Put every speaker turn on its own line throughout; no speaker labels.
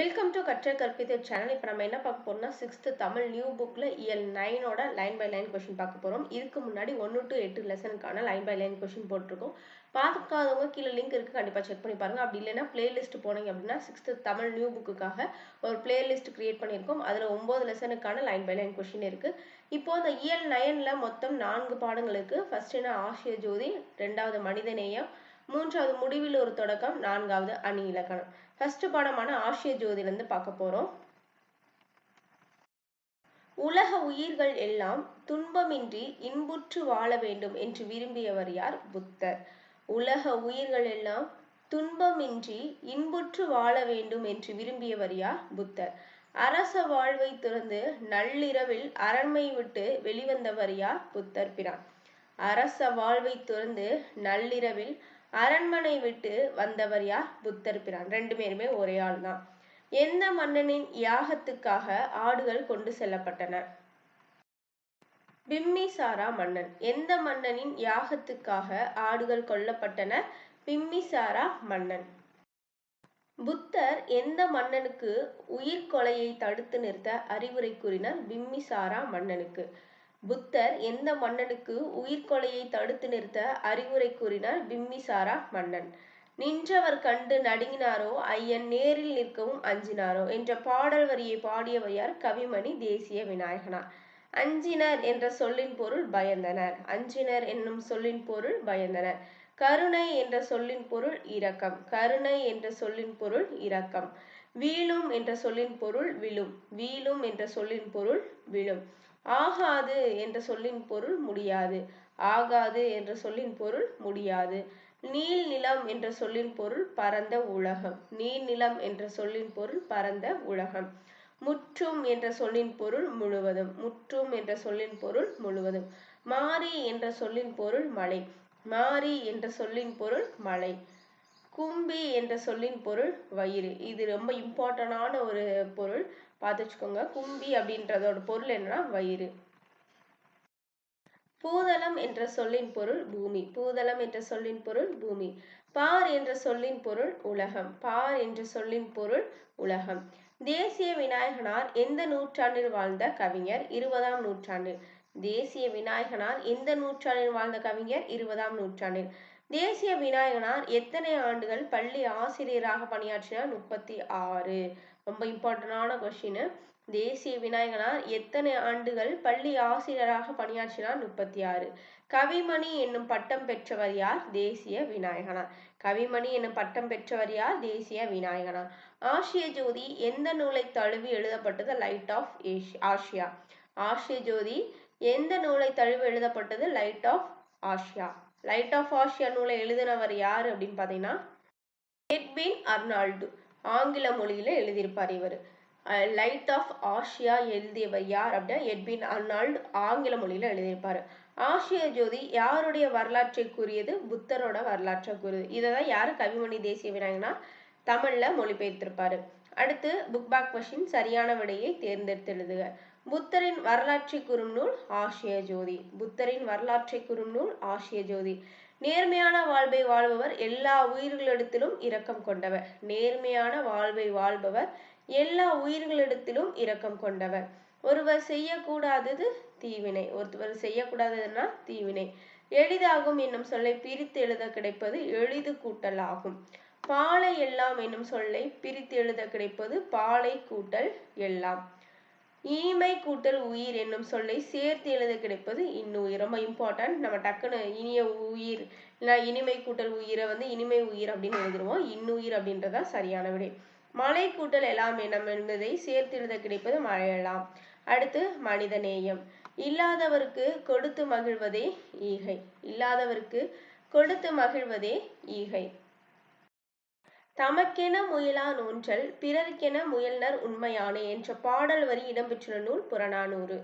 Welcome to கற்ற கற்பித்த channel இப்போ நம்ம என்ன பார்க்க போறோம்னா சிக்ஸ்த்து தமிழ் நியூ புக்கில் இயல் நைனோட லைன் பை லைன் கொஷின் பார்க்க போகிறோம் இதுக்கு முன்னாடி ஒன்று டு எட்டு லெசனுக்கான லைன் பை லைன் கொஷின் போட்டிருக்கோம். பார்க்காதவங்க கீழே லிங்க் இருக்குது கண்டிப்பாக செக் பண்ணி பாருங்கள் அப்படி இல்லைன்னா பிளேலிஸ்ட் போனீங்க அப்படின்னா சிக்ஸ்த்து தமிழ் நியூ புக்குக்காக ஒரு பிளேலிஸ்ட் கிரியேட் பண்ணியிருக்கோம். அதில் ஒம்பது லெசனுக்கான லைன் பை லைன் கொஷின் இருக்குது இப்போ இந்த இயல் நயனில் மொத்தம் நான்கு பாடங்கள் இருக்குது ஃபர்ஸ்ட் என்ன? ஆசிய ஜோதி ரெண்டாவது மனிதநேயம் மூன்றாவது முடிவில் ஒரு தொடக்கம் நான்காவது அணி இலக்கணம். ஃபர்ஸ்ட் பாடமான ஆசிய ஜோதிலிருந்து பார்க்க போறோம். உலக உயிர்கள் எல்லாம் துன்பமின்றி இன்புற்று வாழ வேண்டும் என்று விரும்பியவர் யார்? புத்தர். உலக உயிர்கள் எல்லாம் துன்பமின்றி இன்புற்று வாழ வேண்டும் என்று விரும்பியவர் யார்? புத்தர். அரச வாழ்வை துறந்து நள்ளிரவில் அரண்மை விட்டு வெளிவந்தவர் யார்? புத்தர் பிரான் அரச வாழ்வை துறந்து நள்ளிரவில் அரண்மனை விட்டு வந்தவர் யார்? புத்தர் பிரான். ரெண்டு பேருமே ஒரே ஆள் தான். எந்த மன்னனின் யாகத்துக்காக ஆடுகள் கொண்டு செல்லப்பட்டன? பிம்மிசாரா மன்னன். எந்த மன்னனின் யாகத்துக்காக ஆடுகள் கொல்லப்பட்டன? பிம்மிசாரா மன்னன். புத்தர் எந்த மன்னனுக்கு உயிர் கொலையை தடுத்து நிறுத்த அறிவுரை கூறினார்? பிம்மிசாரா மன்னனுக்கு. புத்தர் எந்த மன்னனுக்கு உயிர்கொலையை தடுத்து நிறுத்த அறிவுரை கூறினார் பிம்பிசாரா மன்னன். நின்றவர் கண்டு நடுங்கினாரோ ஐயன் நேரில் நிற்கவும் அஞ்சினாரோ என்ற பாடல் வரியை பாடியவர் யார் கவிமணி தேசிய விநாயகனார் அஞ்சினர் என்ற சொல்லின் பொருள் பயந்தனர். அஞ்சினர் என்னும் சொல்லின் பொருள் பயந்தனர். கருணை என்ற சொல்லின் பொருள் இரக்கம். கருணை என்ற சொல்லின் பொருள் இரக்கம். வீழும் என்ற சொல்லின் பொருள் விழும். வீழும் என்ற சொல்லின் பொருள் விழும். ஆகாது என்ற சொல்லின் பொருள் முடியாது. ஆகாது என்ற சொல்லின் பொருள் முடியாது. நீல் நிலம் என்ற சொல்லின் பொருள் பரந்த உலகம். நீர் நிலம் என்ற சொல்லின் பொருள் பரந்த உலகம். முற்றும் என்ற சொல்லின் பொருள் முழுவதும். முற்றும் என்ற சொல்லின் பொருள் முழுவதும். மாறி என்ற சொல்லின் பொருள் மலை. மாறி என்ற சொல்லின் பொருள் மலை. கும்பி என்ற சொல்லின் பொருள் வயிறு. இது ரொம்ப இம்பார்ட்டண்டான ஒரு பொருள். பார்த்து வச்சுக்கோங்க கும்பி அப்படின்றதோட பொருள் என்னன்னா வயிறு. பூதளம் என்ற சொல்லின் பொருள் பூமி. பூதளம் என்ற சொல்லின் பொருள் பூமி. பார் என்ற சொல்லின் பொருள் உலகம். பார் என்ற சொல்லின் பொருள் உலகம். தேசிய விநாயகனார் எந்த நூற்றாண்டில் வாழ்ந்த கவிஞர்? இருபதாம் நூற்றாண்டில். தேசிய விநாயகனார் எந்த நூற்றாண்டில் வாழ்ந்த கவிஞர்? இருபதாம் நூற்றாண்டில். தேசிய விநாயகனார் எத்தனை ஆண்டுகள் பள்ளி ஆசிரியராக பணியாற்றினார்? முப்பத்தி ஆறு. ரொம்ப இம்பார்ட்டண்டான கொஸ்டின் தேசிய விநாயகனார் எத்தனை ஆண்டுகள் பள்ளி ஆசிரியராக பணியாற்றினார்? முப்பத்தி ஆறு. கவிமணி என்னும் பட்டம் பெற்றவர் யார்? தேசிய விநாயகனார். கவிமணி என்னும் பட்டம் பெற்றவர் யார்? தேசிய விநாயகனார். ஆசிய ஜோதி எந்த நூலை தழுவி எழுதப்பட்டது? லைட் ஆஃப் ஆசியா ஆசிய ஜோதி எந்த நூலை தழுவி எழுதப்பட்டது? Light of Asia light of Asia நூலை எழுதினவர் யார் அப்படின்னு பார்த்தீங்கன்னா எட்வின் அர்னால்டு ஆங்கில மொழியில எழுதியிருப்பார் இவர். லைட் ஆஃப் ஆசியா எழுதியவர் யார் அப்படின்னா எட்வின் அர்னால்டு ஆங்கில மொழியில எழுதியிருப்பார். ஆசிய ஜோதி யாருடைய வரலாற்றை கூறியது புத்தரோட வரலாற்றை கூறியது இதை தான் யார் கவிமணி தேசிய விநாயகனா? தமிழ்ல மொழிபெயர்த்திருப்பாரு. அடுத்து புக் பேக் கொஷின் சரியான விடையை தேர்ந்தெடுத்து எழுதுக புத்தரின் வரலாற்றை கூறும் நூல் ஆசிய ஜோதி. புத்தரின் வரலாற்றை கூறும் நூல் ஆசிய ஜோதி. நேர்மையான வாழ்வை வாழ்பவர் எல்லா உயிர்களிடத்திலும் இரக்கம் கொண்டவர். நேர்மையான வாழ்வை வாழ்பவர் எல்லா உயிர்களிடத்திலும் இரக்கம் கொண்டவர். ஒருவர் செய்யக்கூடாதது தீவினை. ஒருவர் செய்யக்கூடாததுன்னா தீவினை. எளிதாகும் என்னும் சொல்லை பிரித்து எழுத கிடைப்பது எளிது கூட்டல் ஆகும் பாலை எல்லாம் என்னும் சொல்லை பிரித்து எழுத கிடைப்பது பாலை கூட்டல் எல்லாம். இனிமை கூட்டல் உயிர் என்னும் சொல்லை சேர்த்து எழுத கிடைப்பது இன்னுயிர் ரொம்ப இம்பார்ட்டன்ட் நம்ம டக்குன்னு இனிய உயிர் இனிமை கூட்டல் உயிரை வந்து இனிமை உயிர் அப்படின்னு எழுதிடுவோம் இன்னுயிர் அப்படின்றதா சரியான விடை. மலை கூட்டல் எல்லாம் எனம் என்பதை சேர்த்து எழுத கிடைப்பது மழையெல்லாம் அடுத்து மனித நேயம். இல்லாதவருக்கு கொடுத்து மகிழ்வதே ஈகை. இல்லாதவருக்கு கொடுத்து மகிழ்வதே ஈகை. தமக்கென முயலான் ஒன்றல் பிறருக்கென முயல்னர் உண்மையானே என்ற பாடல் வரி இடம்பெற்றுள்ள நூல் புறநானூறு.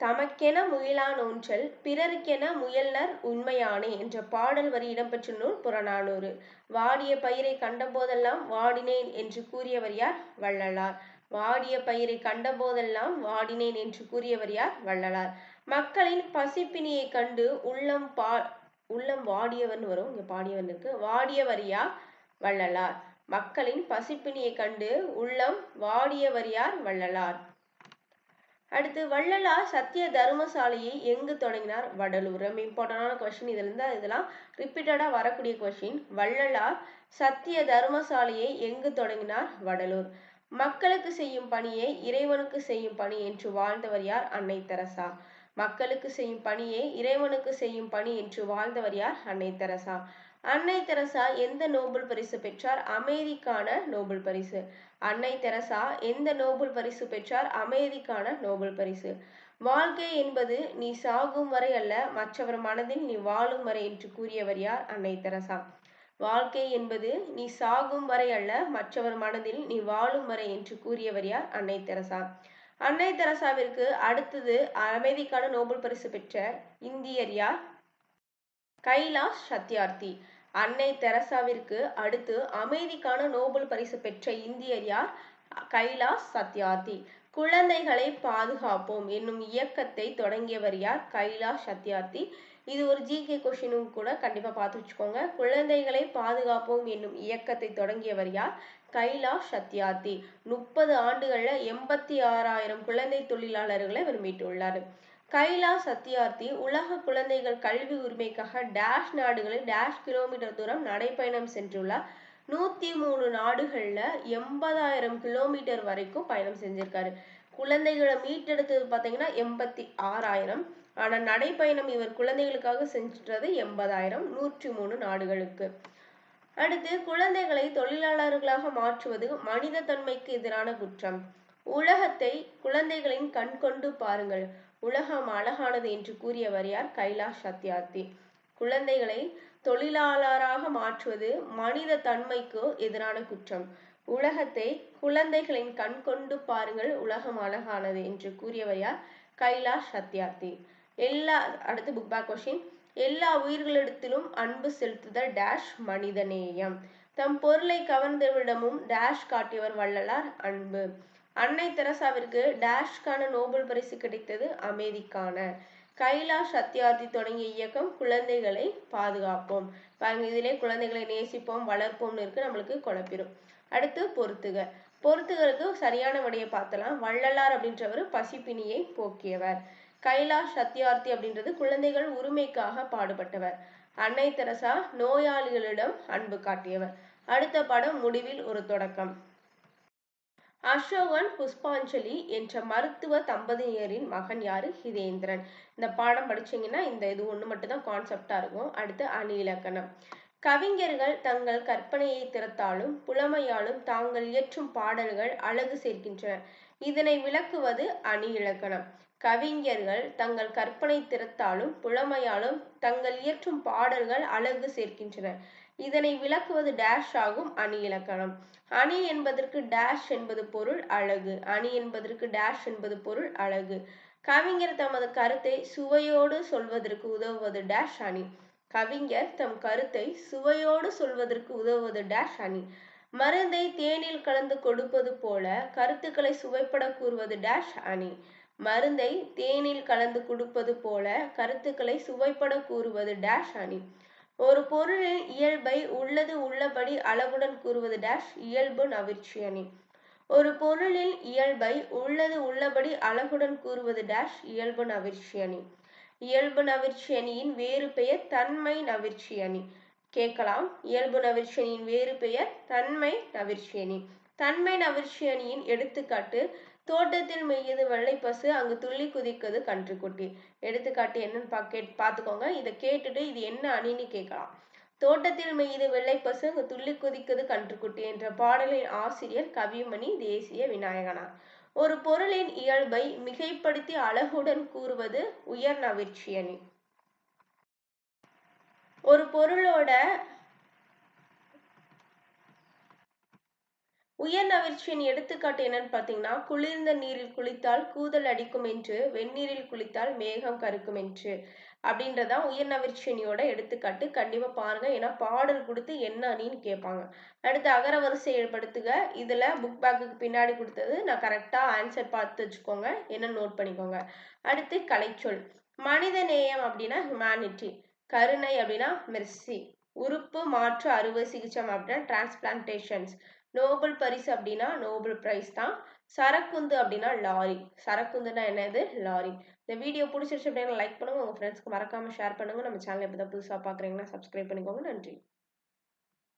தமக்கென முயலான் ஒன்றல் பிறருக்கென முயல்னர் உண்மையானே என்ற பாடல் வரி இடம்பெற்ற நூல் புறநானூறு. வாடிய பயிரை கண்டபோதெல்லாம் வாடினேன் என்று கூறியவர் யார்? வள்ளலார். வாடிய பயிரை கண்டபோதெல்லாம் வாடினேன் என்று கூறியவர் யார்? வள்ளலார். மக்களின் பசிப்பினியை கண்டு உள்ளம் பா உள்ளம் வாடியவன் வரும். இங்க பாடியவன் இருக்கு. வாடியவர் யார்? வள்ளலார். மக்களின் பசிப்பினியை கண்டு உள்ளம் வாடியவர் யார் வள்ளலார். அடுத்து வள்ளலார் சத்திய தர்மசாலையை எங்கு தொடங்கினார்? வடலூர். ரொம்ப இம்பார்ட்டண்டான கொஸ்டின் இதுல இருந்து இதெல்லாம் ரிப்பீட்டடா வரக்கூடிய கொஸ்டின் வள்ளலார் சத்திய தர்மசாலையை எங்கு தொடங்கினார்? வடலூர். மக்களுக்கு செய்யும் பணியை இறைவனுக்கு செய்யும் பணி என்று வாழ்ந்தவர் யார் அன்னை தெரசா மக்களுக்கு செய்யும் பணியை இறைவனுக்கு செய்யும் பணி என்று வாழ்ந்தவர் யார் அன்னை தெரசா அன்னை தெரசா எந்த நோபல் பரிசு பெற்றார்? அமைதிக்கான நோபல் பரிசு. அன்னை தெரசா எந்த நோபல் பரிசு பெற்றார்? அமைதிக்கான நோபல் பரிசு. வாழ்க்கை என்பது நீ சாகும் வரை அல்ல மற்றவர் மனதில் நீ வாழும் வரை என்று கூறியவர் யார்? அன்னை தெரசா. வாழ்க்கை என்பது நீ சாகும் வரை அல்ல மற்றவர் மனதில் நீ வாழும் வரை என்று கூறியவர் யார்? அன்னை தெரசா. அன்னை தெரசாவிற்கு அடுத்தது அமைதிக்கான நோபல் பரிசு பெற்ற இந்தியர் யார்? கைலாஷ் சத்யார்த்தி. அன்னை தெரசாவிற்கு அடுத்து அமைதிக்கான நோபல் பரிசு பெற்ற இந்தியர் யார்? கைலாஷ் சத்யார்த்தி. குழந்தைகளை பாதுகாப்போம் என்னும் இயக்கத்தை தொடங்கியவர் யார்? கைலாஷ் சத்யார்த்தி. இது ஒரு ஜிகே கொஷினும் கூட கண்டிப்பா பார்த்து வச்சுக்கோங்க. குழந்தைகளை பாதுகாப்போம் என்னும் இயக்கத்தை தொடங்கியவர் யார்? கைலாஷ் சத்யார்த்தி. முப்பது ஆண்டுகள்ல எண்பத்தி ஆறாயிரம் குழந்தை தொழிலாளர்களை இவர் மீட்டுள்ளார். கைலா சத்யார்த்தி உலக குழந்தைகள் கல்வி உரிமைக்காக டேஷ் நாடுகளில் டேஷ் கிலோமீட்டர் தூரம் நடைப்பயணம் சென்றுள்ளார். நூத்தி மூணு நாடுகள்ல எண்பதாயிரம் கிலோமீட்டர் வரைக்கும் பயணம் செஞ்சிருக்காரு. குழந்தைகளை மீட்டெடுத்தது பாத்தீங்கன்னா எண்பத்தி ஆறாயிரம். ஆனா நடைப்பயணம் இவர் குழந்தைகளுக்காக செஞ்சது எண்பதாயிரம் நூற்றி மூணு நாடுகளுக்கு. அடுத்து குழந்தைகளை தொழிலாளர்களாக மாற்றுவது மனித தன்மைக்கு எதிரான குற்றம். உலகத்தை குழந்தைகளின் கண் கொண்டு பாருங்கள். உலகம் அழகானது என்று கூறியவர் யார்? கைலாஷ் சத்யார்த்தி குழந்தைகளை தொழிலாளராக மாற்றுவது மனித தன்மைக்கு எதிரான குற்றம். உலகத்தை குழந்தைகளின் கண் கொண்டு பாருங்கள் உலகம் அழகானது என்று கூறியவர் யார்? கைலாஷ் சத்யார்த்தி எல்லா அடுத்து புக் பேக் கொஷின் எல்லா உயிர்களிடத்திலும் அன்பு செலுத்துதல் டேஷ் மனிதநேயம். தம் பொருளை கவர்ந்தவரிடமும் டேஷ் காட்டியவர் வள்ளலார் அன்பு. அன்னை தெரசாவிற்கு டேஷ்கான நோபல் பரிசு கிடைத்தது அமைதிக்கான. கைலாஷ் சத்யார்த்தி தொடங்கிய இயக்கம் குழந்தைகளை பாதுகாப்போம். பாருங்க இதிலே குழந்தைகளை நேசிப்போம் வளர்ப்போம்னு இருக்கு நம்மளுக்கு குழப்பிடும் அடுத்து பொறுத்துக. பொறுத்துகளுக்கு சரியான விடையை பார்த்தலாம். வள்ளலார் அப்படின்றவர் பசிப்பினியை போக்கியவர். கைலாஷ் சத்யார்த்தி அப்படின்றது குழந்தைகள் உரிமைக்காக பாடுபட்டவர். அன்னை தெரசா நோயாளிகளிடம் அன்பு காட்டியவர். அடுத்த படம் முடிவில் ஒரு தொடக்கம். அசோகன் புஷ்பாஞ்சலி என்ற மருத்துவ தம்பதியரின் மகன் யாரு? ஹிதேந்திரன். இந்த பாடம் படிச்சீங்கன்னா இந்த இது ஒண்ணு மட்டும்தான் கான்செப்டா இருக்கும். அடுத்து அணி இலக்கணம் கவிஞர்கள் தங்கள் கற்பனையை திறத்தாலும் புலமையாலும் தாங்கள் இயற்றும் பாடல்கள் அழகு சேர்க்கின்றன. இதனை விளக்குவது அணி இலக்கணம் கவிஞர்கள் தங்கள் கற்பனை திறத்தாலும் புலமையாலும் தங்கள் இயற்றும் பாடல்கள் அழகு சேர்க்கின்றன. இதனை விளக்குவது டேஷ் ஆகும் அணி இலக்கணம். அணி என்பதற்கு டேஷ் என்பது பொருள் அழகு. அணி என்பதற்கு டேஷ் என்பது பொருள் அழகு. கவிஞர் தமது கருத்தை சுவையோடு சொல்வதற்கு உதவுவது டேஷ் அணி. கவிஞர் தம் கருத்தை சுவையோடு சொல்வதற்கு உதவுவது டேஷ் அணி. மருந்தை தேனில் கலந்து கொடுப்பது போல கருத்துக்களை சுவைப்பட கூறுவது டேஷ் அணி. மருந்தை தேனில் கலந்து கொடுப்பது போல கருத்துக்களை சுவைப்பட கூறுவது டேஷ் அணி. ஒரு பொருளின் இயல்பை உள்ளது உள்ளபடி அளவுடன் கூறுவது டேஷ் இயல்பு நவிர்ச்சி அணி. ஒரு பொருளின் இயல்பை உள்ளது உள்ளபடி அழகுடன் கூறுவது டேஷ் இயல்பு நவிற்சி அணி. இயல்பு நவிற்சி அணியின் வேறு பெயர் தன்மை நவிற்சி அணி. கேட்கலாம். இயல்பு நவிற்சி அணியின் வேறு பெயர் தன்மை நவிற்சி அணி. தன்மை நவிற்சி அணியின் எடுத்துக்காட்டு தோட்டத்தில் மெய்யது வெள்ளை பசு அங்கு துள்ளி குதிக்குது கன்றுக்குட்டி. எடுத்துக்காட்டு என்னன்னு பா கேட் பார்த்துக்கோங்க. இதை கேட்டுட்டு இது என்ன அணின்னு கேட்கலாம். தோட்டத்தில் மெய்து வெள்ளை பசு அங்கு துள்ளி குதிக்குது கன்றுக்குட்டி என்ற பாடலின் ஆசிரியர் கவிமணி தேசிய விநாயகனார். ஒரு பொருளின் இயல்பை மிகைப்படுத்தி அழகுடன் கூறுவது உயர் நவிற்சியணி ஒரு பொருளோட உயர் நவிர்ச்சியின் எடுத்துக்காட்டு என்னன்னு பார்த்தீங்கன்னா குளிர்ந்த நீரில் குளித்தால் கூதல் அடிக்கும் என்று வெந்நீரில் குளித்தால் மேகம் கருக்கும் என்று. அப்படின்றதான் உயர் நவிர்ச்சியனியோட எடுத்துக்காட்டு. கண்டிப்பா பாருங்க. ஏன்னா பாடல் கொடுத்து என்ன அணின்னு கேட்பாங்க. அடுத்து அகர வரிசை ஏற்படுத்துக. இதுல புக் பேக்குக்கு பின்னாடி கொடுத்தது நான் கரெக்டா ஆன்சர் பார்த்து வச்சுக்கோங்க. என்ன நோட் பண்ணிக்கோங்க. அடுத்து கலைச்சொல். மனித நேயம் அப்படின்னா ஹியூமானிட்டி கருணை அப்படின்னா மெர்சி உறுப்பு மாற்று அறுவை சிகிச்சை அப்படின்னா டிரான்ஸ்பிளான்டேஷன்ஸ் நோபல் பரிசு அப்படின்னா நோபல் பிரைஸ் தான். சரக்குந்து அப்படின்னா லாரி சரக்குந்துனா என்னது? லாரி இந்த வீடியோ பிடிச்சிருச்சு அப்படின்னா லைக் பண்ணுங்க. உங்க ஃப்ரெண்ட்ஸ்க்கு மறக்காம ஷேர் பண்ணுங்க. நம்ம சேனல் எப்போ புதுசாக பார்க்குறீங்கன்னா சப்ஸ்கிரைப் பண்ணிக்கோங்க. நன்றி.